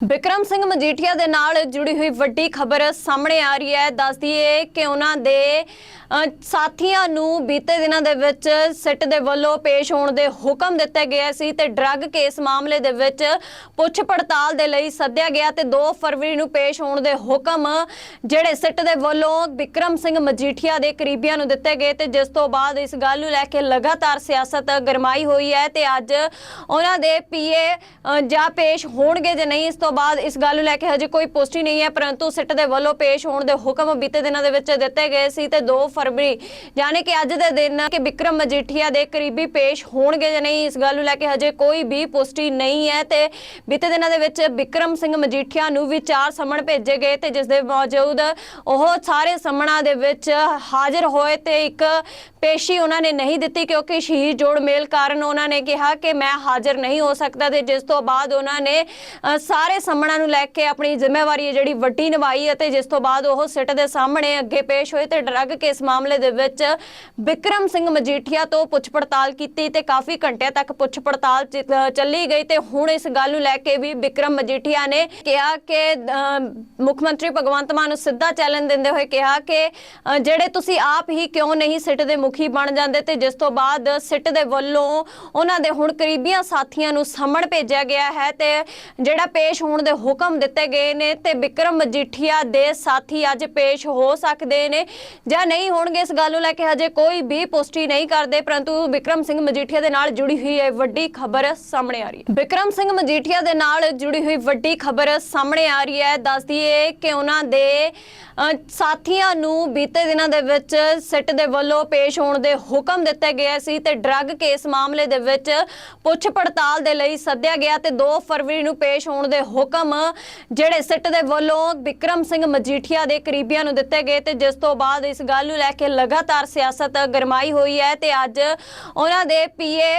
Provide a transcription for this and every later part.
ਬਿਕਰਮ ਸਿੰਘ ਮਜੀਠੀਆ ਦੇ ਨਾਲ ਜੁੜੀ ਹੋਈ ਵੱਡੀ ਖਬਰ ਸਾਹਮਣੇ ਆ ਰਹੀ ਹੈ। ਦੱਸਦੀ ਏ ਕਿ ਉਹਨਾਂ ਦੇ ਸਾਥੀਆਂ ਨੂੰ ਬੀਤੇ ਦਿਨਾਂ ਦੇ ਵਿੱਚ ਸਿੱਟ ਦੇ ਵੱਲੋਂ ਪੇਸ਼ ਹੋਣ ਦੇ ਹੁਕਮ ਦਿੱਤੇ ਗਏ ਸੀ ਤੇ ਡਰੱਗ ਕੇਸ ਮਾਮਲੇ ਦੇ ਵਿੱਚ ਪੁੱਛ ਪੜਤਾਲ ਦੇ ਲਈ ਸੱਦਿਆ ਗਿਆ ਤੇ 2 ਫਰਵਰੀ ਨੂੰ ਪੇਸ਼ ਹੋਣ ਦੇ ਹੁਕਮ ਜਿਹੜੇ ਸਿੱਟ ਦੇ ਵੱਲੋਂ ਬਿਕਰਮ ਸਿੰਘ ਮਜੀਠੀਆ ਦੇ ਕਰੀਬੀਆਂ ਨੂੰ ਦਿੱਤੇ ਗਏ ਤੇ ਜਿਸ ਤੋਂ ਬਾਅਦ ਇਸ ਗੱਲ ਨੂੰ ਲੈ ਕੇ ਲਗਾਤਾਰ ਸਿਆਸਤ ਗਰਮਾਈ ਹੋਈ ਹੈ ਤੇ ਅੱਜ ਉਹਨਾਂ ਦੇ ਪੀਏ ਜਾਂ ਪੇਸ਼ ਹੋਣਗੇ ਜਾਂ ਨਹੀਂ, ਇਸ ਤੋਂ ਬਾਅਦ ਇਸ ਗੱਲ ਨੂੰ ਲੈ ਕੇ ਹਜੇ ਕੋਈ ਪੁਸ਼ਟੀ ਨਹੀਂ ਹੈ, ਪਰੰਤੂ ਸਿੱਟ ਦੇ ਵੱਲੋਂ ਪੇਸ਼ ਹੋਣ ਦੇ ਹੁਕਮ ਬੀਤੇ ਦਿਨਾਂ ਦੇ ਵਿੱਚ ਦਿੱਤੇ ਗਏ ਸੀ ਤੇ 2 ਫਰਵਰੀ ਯਾਨੀ ਕਿ ਅੱਜ ਦੇ ਦਿਨ ਕਿ ਵਿਕਰਮ ਮਜੀਠੀਆ ਦੇ ਕਰੀਬੀ ਪੇਸ਼ ਹੋਣਗੇ ਜਾਂ ਨਹੀਂ, ਇਸ ਗੱਲ ਨੂੰ ਲੈ ਕੇ ਹਜੇ ਕੋਈ ਵੀ ਪੁਸ਼ਟੀ ਨਹੀਂ ਹੈ ਤੇ ਬੀਤੇ ਦਿਨਾਂ ਦੇ ਵਿੱਚ ਵਿਕਰਮ ਸਿੰਘ ਮਜੀਠੀਆ ਨੂੰ ਵੀ ਚਾਰ ਸਮਣ ਭੇਜੇ ਗਏ ਤੇ ਜਿਸ ਦੇ ਬਾਵਜੂਦ ਉਹ ਸਾਰੇ ਸਮਣਾਂ ਦੇ ਵਿੱਚ ਹਾਜ਼ਰ ਹੋਏ ਤੇ ਇੱਕ ਪੇਸ਼ੀ ਉਹਨਾਂ ਨੇ ਨਹੀਂ ਦਿੱਤੀ ਕਿਉਂਕਿ ਸ਼ਹੀਦ ਜੋੜ ਮੇਲ ਕਾਰਨ ਉਹਨਾਂ ਨੇ ਕਿਹਾ ਕਿ ਮੈਂ ਹਾਜ਼ਰ ਨਹੀਂ ਹੋ ਸਕਦਾ ਤੇ ਜਿਸ ਤੋਂ ਬਾਅਦ ਉਹਨਾਂ ਨੇ ਸਾਰੇ ਸਾਰੇ ਸਮਣਾਂ ਨੂੰ ਲੈ ਕੇ ਆਪਣੀ ਜ਼ਿੰਮੇਵਾਰੀ ਹੈ ਜਿਹੜੀ ਵੱਡੀ ਨਿਭਾਈ ਅਤੇ ਜਿਸ ਤੋਂ ਬਾਅਦ ਉਹ ਸਿੱਟ ਦੇ ਸਾਹਮਣੇ ਅੱਗੇ ਪੇਸ਼ ਹੋਏ ਤੇ ਡਰੱਗ ਕੇਸ ਮਾਮਲੇ ਦੇ ਵਿੱਚ ਵਿਕਰਮ ਸਿੰਘ ਮਜੀਠੀਆ ਤੋਂ ਪੁੱਛ ਪੜਤਾਲ ਕੀਤੀ ਤੇ ਕਾਫੀ ਘੰਟਿਆਂ ਤੱਕ ਪੁੱਛ ਪੜਤਾਲ ਚੱਲੀ ਗਈ ਤੇ ਹੁਣ ਇਸ ਗੱਲ ਨੂੰ ਲੈ ਕੇ ਵੀ ਵਿਕਰਮ ਮਜੀਠੀਆ ਨੇ ਕਿਹਾ ਕਿ ਮੁੱਖ ਮੰਤਰੀ ਭਗਵੰਤ ਮਾਨ ਨੂੰ ਸਿੱਧਾ ਚੈਲੰਜ ਦਿੰਦੇ ਹੋਏ ਕਿਹਾ ਕਿ ਜਿਹੜੇ ਤੁਸੀਂ ਆਪ ਹੀ ਕਿਉਂ ਨਹੀਂ ਸਿੱਟ ਦੇ ਮੁਖੀ ਬਣ ਜਾਂਦੇ ਤੇ ਜਿਸ ਤੋਂ ਬਾਅਦ ਸਿੱਟ ਦੇ ਵੱਲੋਂ ਉਹਨਾਂ ਦੇ ਹੁਣ ਕਰੀਬੀਆਂ ਸਾਥੀਆਂ ਨੂੰ ਸਮਣ ਭੇਜਿਆ ਗਿਆ ਹੈ ਤੇ ਜਿਹੜਾ ਪੇਸ਼ ਹੋਣ ਦੇ ਹੁਕਮ ਦਿੱਤੇ ਗਏ ਨੇ ਤੇ ਵਿਕਰਮ ਮਜੀਠੀਆ ਦੇ ਸਾਥੀ ਅੱਜ ਪੇਸ਼ ਹੋ ਸਕਦੇ ਨੇ ਜਾਂ ਨਹੀਂ ਹੋਣਗੇ ਇਸ ਗੱਲ ਨੂੰ ਲੈ ਕੇ ਹਜੇ ਕੋਈ ਵੀ ਪੁਸ਼ਟੀ ਨਹੀਂ ਕਰਦੇ, ਪਰੰਤੂ ਵਿਕਰਮ ਸਿੰਘ ਮਜੀਠੀਆ ਦੇ ਨਾਲ ਜੁੜੀ ਹੋਈ ਹੈ ਵੱਡੀ ਖਬਰ ਸਾਹਮਣੇ ਆ ਰਹੀ ਹੈ। ਵਿਕਰਮ ਸਿੰਘ ਮਜੀਠੀਆ ਦੇ ਨਾਲ ਜੁੜੀ ਹੋਈ ਵੱਡੀ ਖਬਰ ਸਾਹਮਣੇ ਆ ਰਹੀ ਹੈ। ਦੱਸਦੀ ਏ ਕਿ ਉਹਨਾਂ ਦੇ ਸਾਥੀਆਂ ਨੂੰ ਬੀਤੇ ਦਿਨਾਂ ਦੇ ਵਿੱਚ ਸਿੱਟ ਦੇ ਵੱਲੋਂ ਪੇਸ਼ ਹੋਣ ਦੇ ਹੁਕਮ ਦਿੱਤੇ ਗਏ ਸੀ ਤੇ ਡਰੱਗ ਕੇਸ ਮਾਮਲੇ ਦੇ ਵਿੱਚ ਪੁੱਛ ਪੜਤਾਲ ਦੇ ਲਈ ਸੱਦਿਆ ਗਿਆ ਤੇ 2 ਫਰਵਰੀ ਨੂੰ ਪੇਸ਼ ਹੋਣ ਦੇ ਹੁਕਮ ਜਿਹੜੇ ਸਿੱਟ ਦੇ ਵੱਲੋਂ ਵਿਕਰਮ ਸਿੰਘ ਮਜੀਠੀਆ ਦੇ ਕਰੀਬੀਆਂ ਨੂੰ ਦਿੱਤੇ ਗਏ ਤੇ ਜਿਸ ਤੋਂ ਬਾਅਦ ਇਸ ਗੱਲ ਨੂੰ ਲੈ ਕੇ ਲਗਾਤਾਰ ਸਿਆਸਤ ਗਰਮਾਈ ਹੋਈ ਹੈ ਤੇ ਅੱਜ ਉਹਨਾਂ ਦੇ ਪੀਏ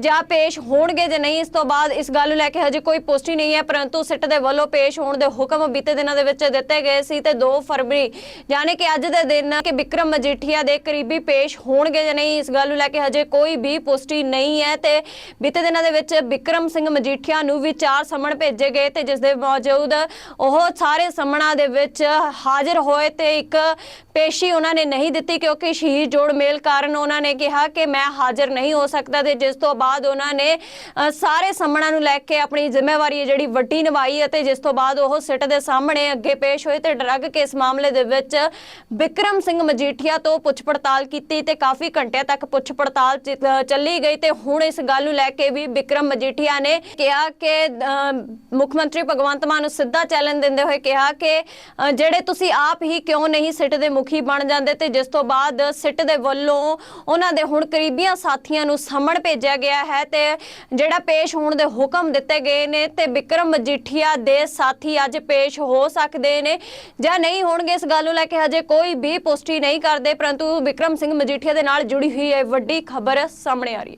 ਜਾਂ ਪੇਸ਼ ਹੋਣਗੇ ਜਾਂ ਨਹੀਂ, ਇਸ ਤੋਂ ਬਾਅਦ ਇਸ ਗੱਲ ਨੂੰ ਲੈ ਕੇ ਹਜੇ ਕੋਈ ਪੁਸ਼ਟੀ ਨਹੀਂ ਹੈ, ਪਰੰਤੂ ਸਿੱਟ ਦੇ ਵੱਲੋਂ ਪੇਸ਼ ਹੋਣ ਦੇ ਹੁਕਮ ਬੀਤੇ ਦਿਨਾਂ ਦੇ ਵਿੱਚ ਦਿੱਤੇ ਗਏ ਸੀ ਤੇ 2 ਫਰਵਰੀ ਯਾਨੀ ਕਿ ਅੱਜ ਦੇ ਦਿਨ ਕਿ ਵਿਕਰਮ ਮਜੀਠੀਆ ਦੇ ਕਰੀਬੀ ਪੇਸ਼ ਹੋਣਗੇ ਜਾਂ ਨਹੀਂ, ਇਸ ਗੱਲ ਨੂੰ ਲੈ ਕੇ ਹਜੇ ਕੋਈ ਵੀ ਪੁਸ਼ਟੀ ਨਹੀਂ ਹੈ ਤੇ ਬੀਤੇ ਦਿਨਾਂ ਦੇ ਵਿੱਚ ਵਿਕਰਮ ਸਿੰਘ ਮਜੀਠੀਆ ਨੂੰ ਵੀ ਚਾਰ ਸਮਣ ਭੇਜੇ ਗਏ ਤੇ ਜਿਸ ਦੇ ਬਾਵਜੂਦ ਉਹ ਸਾਰੇ ਸਮਣਾ ਦੇ ਵਿੱਚ ਹਾਜ਼ਰ ਹੋਏ ਤੇ ਇੱਕ ਪੇਸ਼ੀ ਉਹਨਾਂ ਨੇ ਨਹੀਂ ਦਿੱਤੀ ਕਿਉਂਕਿ ਸ਼ਹੀਦ ਜੋੜ ਮੇਲ ਕਾਰਨ ਉਹਨਾਂ ਨੇ ਕਿਹਾ ਕਿ ਮੈਂ ਹਾਜ਼ਰ ਨਹੀਂ ਹੋ ਸਕਦਾ ਤੇ ਜਿਸ ਤੋਂ ਬਾਅਦ ਉਹਨਾਂ ਨੇ ਸਾਰੇ ਸਮਣਾਂ ਨੂੰ ਲੈ ਕੇ ਆਪਣੀ ਜ਼ਿੰਮੇਵਾਰੀ ਜਿਹੜੀ ਵੱਡੀ ਨਿਭਾਈ ਅਤੇ ਜਿਸ ਤੋਂ ਬਾਅਦ ਉਹ ਸਿੱਟ ਦੇ ਸਾਹਮਣੇ ਅੱਗੇ ਪੇਸ਼ ਹੋਏ ਤੇ ਡਰੱਗ ਕੇਸ ਮਾਮਲੇ ਦੇ ਵਿੱਚ ਵਿਕਰਮ ਸਿੰਘ ਮਜੀਠੀਆ ਤੋਂ ਪੁੱਛ ਪੜਤਾਲ ਕੀਤੀ ਤੇ ਕਾਫੀ ਘੰਟਿਆਂ ਤੱਕ ਪੁੱਛ ਪੜਤਾਲ ਚੱਲੀ ਗਈ ਤੇ ਹੁਣ ਇਸ ਗੱਲ ਨੂੰ ਲੈ ਕੇ ਵੀ ਵਿਕਰਮ ਮਜੀਠੀਆ ਨੇ ਕਿਹਾ ਕਿ ਅ, ਮੁੱਖ ਮੰਤਰੀ ਭਗਵੰਤ ਮਾਨ ਨੂੰ ਸਿੱਧਾ ਚੈਲੰਜ ਦਿੰਦੇ ਹੋਏ ਕਿਹਾ ਕਿ ਜਿਹੜੇ ਤੁਸੀਂ ਆਪ ਹੀ ਕਿਉਂ ਨਹੀਂ ਸਿੱਟ ਦੇ ਮੁਖੀ ਬਣ ਜਾਂਦੇ ਤੇ ਜਿਸ ਤੋਂ ਬਾਅਦ ਸਿੱਟ ਦੇ ਵੱਲੋਂ ਉਹਨਾਂ ਦੇ ਹੁਣ ਕਰੀਬੀਆਂ ਸਾਥੀਆਂ ਨੂੰ ਸਮਣ ਭੇਜਿਆ ਗਿਆ ਹੈ ਤੇ ਜਿਹੜਾ ਪੇਸ਼ ਹੋਣ ਦੇ ਹੁਕਮ ਦਿੱਤੇ ਗਏ ਨੇ ਤੇ ਵਿਕਰਮ ਮਜੀਠੀਆ ਦੇ ਸਾਥੀ ਅੱਜ ਪੇਸ਼ ਹੋ ਸਕਦੇ ਨੇ ਜਾਂ ਨਹੀਂ ਹੋਣਗੇ ਇਸ ਗੱਲ ਨੂੰ ਲੈ ਕੇ ਹਜੇ ਕੋਈ ਵੀ ਪੁਸ਼ਟੀ ਨਹੀਂ ਕਰਦੇ, ਪਰੰਤੂ ਵਿਕਰਮ ਸਿੰਘ ਮਜੀਠੀਆ ਦੇ ਨਾਲ ਜੁੜੀ ਹੋਈ ਇਹ ਵੱਡੀ ਖਬਰ ਸਾਹਮਣੇ ਆ ਰਹੀ ਹੈ।